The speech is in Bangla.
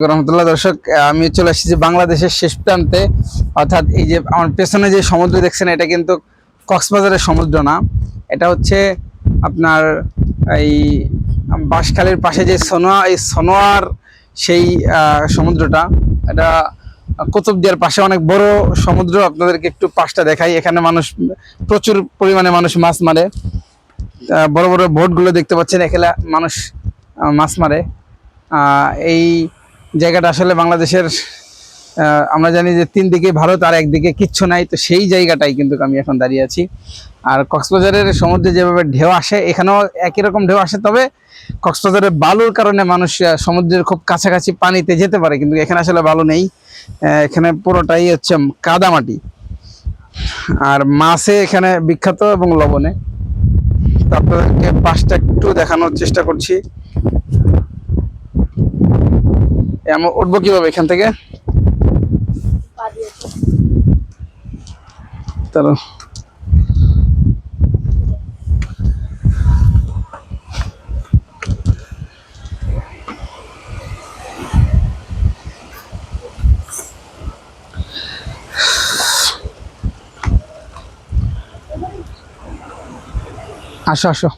রহমতুল্লাহ, দর্শক, আমি চলে এসেছি বাংলাদেশের শেষ প্রান্তে। অর্থাৎ এই যে আমার পেছনে যে সমুদ্র দেখছেন, এটা কিন্তু কক্সবাজারের সমুদ্র না। এটা হচ্ছে আপনার এই বাঁশখালীর পাশে যে সোনোয়া এই সোনোয়ার সেই সমুদ্রটা। এটা কুতুবদিয়ার পাশে অনেক বড় সমুদ্র, আপনাদেরকে একটু পাশটা দেখাই। এখানে মানুষ, প্রচুর পরিমাণে মানুষ মাছ মারে। বড় বড় বোটগুলো দেখতে পাচ্ছেন, এখানে মানুষ মাছ মারে। এই জায়গাটা আসলে বাংলাদেশের আমরা জানি যে তিন দিকে ভারত আর একদিকে কিচ্ছু নাই, তো সেই জায়গাটাই কিন্তু আমি এখন দাঁড়িয়ে আছি। আর কক্সবাজারের সমুদ্রে যেভাবে ঢেউ আসে, এখানেও একই রকম ঢেউ আসে, তবে কক্সবাজারের বালুর কারণে মানুষ সমুদ্রের খুব কাছাকাছি পানিতে যেতে পারে, কিন্তু এখানে আসলে বালু নেই। এখানে পুরোটাই হচ্ছে কাদামাটি। আর মাছে এখানে বিখ্যাত এবং লবণে। তো আপনাদেরকে পাশটা একটু দেখানোর চেষ্টা করছি। এমন উঠবো কীভাবে এখান থেকে? তাহলে। আসো আসো।